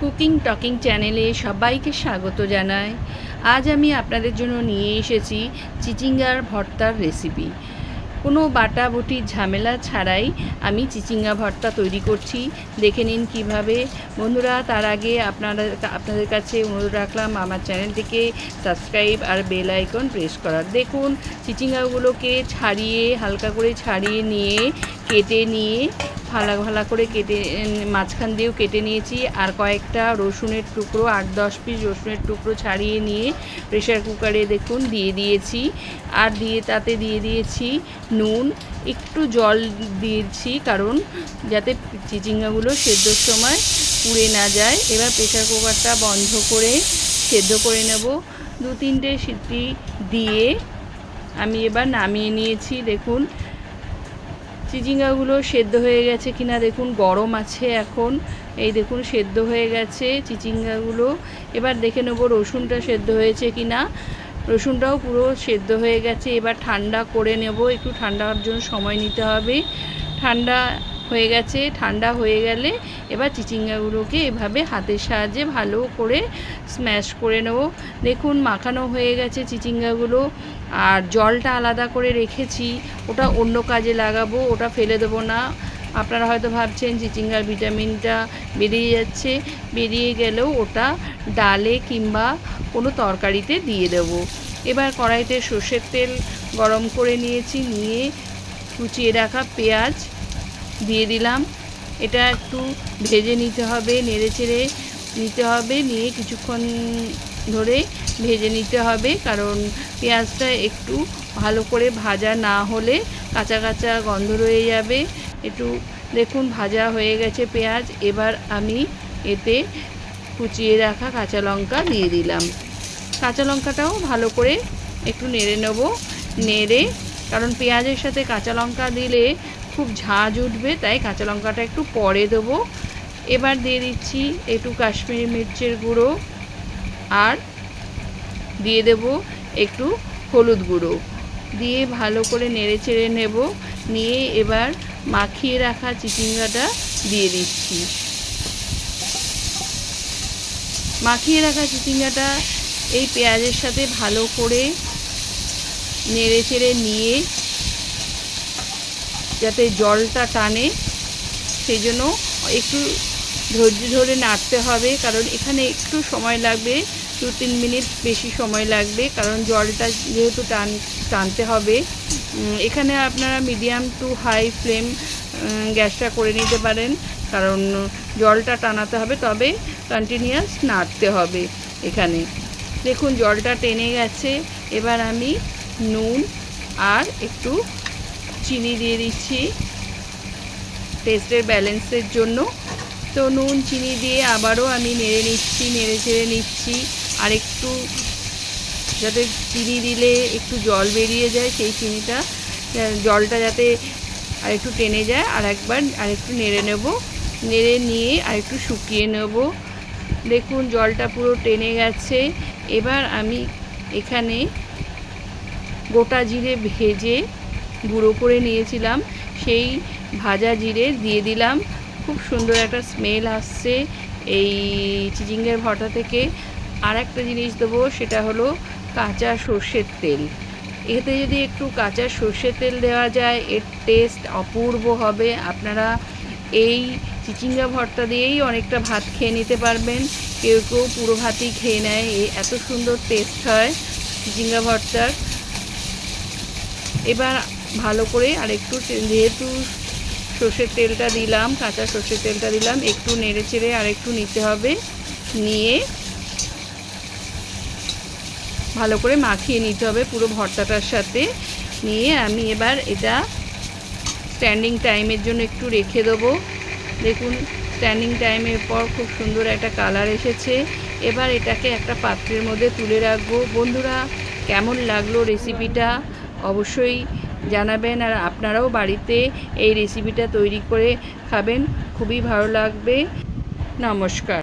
Cooking talking চ্যানেলে সবাইকে স্বাগত জানাই। আজ আমি আপনাদের জন্য নিয়ে এসেছি চিচিঙ্গার ভর্তার রেসিপি কোনো বাটা বুটির ঝামেলা ছাড়াই আমি চিচিঙ্গা ভর্তা তৈরি করছি। দেখে নিন কীভাবে। বন্ধুরা, তার আগে আপনারা, আপনাদের কাছে অনুরোধ রাখলাম আমার চ্যানেলটিকে সাবস্ক্রাইব আর বেল আইকন প্রেস করার। দেখুন, চিচিঙ্গাগুলোকে ছাড়িয়ে, হালকা করে ছাড়িয়ে নিয়ে কেটে নিয়ে ফালা ফালা করে কেটে মাঝখান দিয়েও কেটে নিয়েছি। আর কয়েকটা রসুনের টুকরো, আট দশ পিস রসুনের টুকরো ছাড়িয়ে নিয়ে প্রেশার কুকারে দেখুন দিয়ে দিয়েছি। আর দিয়ে তাতে দিয়ে দিয়েছি নুন। একটু জল দিয়েছি কারণ যাতে চিচিঙ্গাগুলো সেদ্ধর সময় পুড়ে না যায়। এবার প্রেশার কুকারটা বন্ধ করে সেদ্ধ করে নেব। দু তিনটে সিটি দিয়ে আমি এবার নামিয়ে নিয়েছি। দেখুন চিচিঙ্গাগুলো সেদ্ধ হয়ে গেছে কিনা দেখুন, গরম আছে এখন। এই দেখুন, সেদ্ধ হয়ে গেছে চিচিঙ্গাগুলো। এবার দেখে নেব রসুনটা সেদ্ধ হয়েছে কিনা। রসুনটাও পুরো সেদ্ধ হয়ে গেছে, এবার ঠান্ডা করে নেব। একটু ঠান্ডার জন্য সময় নিতে হবে। ঠান্ডা হয়ে গেছে, ঠান্ডা হয়ে গেলে এবার চিচিঙ্গাগুলোকে এভাবে হাতের সাহায্যে ভালো করে স্ম্যাশ করে নেব। দেখুন, মাখানো হয়ে গেছে চিচিঙ্গাগুলো। আর জলটা আলাদা করে রেখেছি, ওটা অন্য কাজে লাগাবো, ওটা ফেলে দেবো না। আপনারা হয়তো ভাবছেন চিচিঙ্গার ভিটামিনটা বেরিয়ে যাচ্ছে, বেরিয়ে গেলেও ওটা ডালে কিংবা কোনো তরকারিতে দিয়ে দেবো। এবার কড়াইতে সর্ষের তেল গরম করে নিয়েছি, নিয়ে কুচিয়ে রাখা পেঁয়াজ দিয়ে দিলাম। এটা একটু ভেজে নিতে হবে, নেড়ে চেড়ে নিতে হবে, নিয়ে কিছুক্ষণ ধরে ভেজে নিতে হবে। কারণ পেঁয়াজটা একটু ভালো করে ভাজা না হলে কাঁচা কাঁচা গন্ধ রয়ে যাবে। একটু দেখুন, ভাজা হয়ে গেছে পেঁয়াজ। এবার আমি এতে কুচিয়ে রাখা কাঁচা লঙ্কা দিয়ে দিলাম। কাঁচা লঙ্কাটাও ভালো করে একটু নেড়ে নেব, নেড়ে। কারণ পেঁয়াজের সাথে কাঁচা লঙ্কা দিলে খুব ঝাঁঝ উঠবে, তাই কাঁচা লঙ্কাটা একটু পরে দেবো। এবার দিয়ে দিচ্ছি একটু কাশ্মীরি মির্চের গুঁড়ো আর দিয়ে দেব একটু হলুদ গুঁড়ো। দিয়ে ভালো করে নেড়ে চেড়ে নেব, নিয়ে এবার মাখিয়ে রাখা চিচিঙ্গাটা দিয়ে দিচ্ছি। মাখিয়ে রাখা চিচিঙ্গাটা এই পেঁয়াজের সাথে ভালো করে নেড়ে চেড়ে নিয়ে যাতে জলটা টানে সেই জন্য একটু ধৈর্য ধরে নাড়তে হবে, কারণ এখানে একটু সময় লাগবে, দু তিন মিনিট বেশি সময় লাগবে, কারণ জলটা যেহেতু টান, টানতে হবে। এখানে আপনারা মিডিয়াম টু হাই ফ্লেম গ্যাসটা করে নিতে পারেন, কারণ জলটা টানাতে হবে, তবে কন্টিনিউয়াস নাড়তে হবে এখানে। দেখুন, জলটা টেনে গেছে, এবার আমি নুন আর একটু চিনি দিয়ে দিচ্ছি। টেস্টের ব্যালেন্সের জন্য। তো নুন, চিনি দিয়ে আবারও আমি নেড়ে নিচ্ছি, নেড়ে চেড়ে নিচ্ছি। আর একটু যাতে চিনি দিলে একটু জল বেরিয়ে যায়, সেই চিনিটা জলটা যাতে আর একটু টেনে যায়। আর একবার, আর একটু নেড়ে নেব। নেড়ে নিয়ে আর একটু শুকিয়ে নেব। দেখুন, জলটা পুরো টেনে গেছে। এবার আমি এখানে গোটা জিরে ভেজে গুঁড়ো করে নিয়েছিলাম, সেই ভাজা জিরে দিয়ে দিলাম। খুব সুন্দর একটা স্মেল আসছে এই চিচিঙ্গের ভর্তা থেকে। আর একটা জিনিস দেবো, সেটা হলো কাঁচা সর্ষের তেল। এতে যদি একটু কাঁচা সর্ষের তেল দেওয়া যায়, এর টেস্ট অপূর্ব হবে। আপনারা এই চিচিঙ্গা ভর্তা দিয়েই অনেকটা ভাত খেয়ে নিতে পারবেন। কেউ কেউ পুরো ভাতই খেয়ে নেয়। এত সুন্দর টেস্ট হয় চিচিঙ্গা ভর্তার। এবার ভালো করে আর একটু যেহেতু সর্ষের তেলটা দিলাম, কাঁচা সর্ষের তেলটা দিলাম, একটু নেড়ে চেড়ে আর একটু নিতে হবে। নিয়ে ভালো করে মাখিয়ে নিতে হবে পুরো ভর্তাটার সাথে। নিয়ে আমি এবার এটা স্ট্যান্ডিং টাইমের জন্য একটু রেখে দেবো। দেখুন স্ট্যান্ডিং টাইমের পর খুব সুন্দর একটা কালার এসেছে। এবার এটাকে একটা পাত্রের মধ্যে তুলে রাখব। বন্ধুরা, কেমন লাগল রেসিপিটা অবশ্যই জানাবেন আর আপনারাও বাড়িতে এই রেসিপিটা তৈরি করে খাবেন। খুবই ভালো লাগবে। নমস্কার।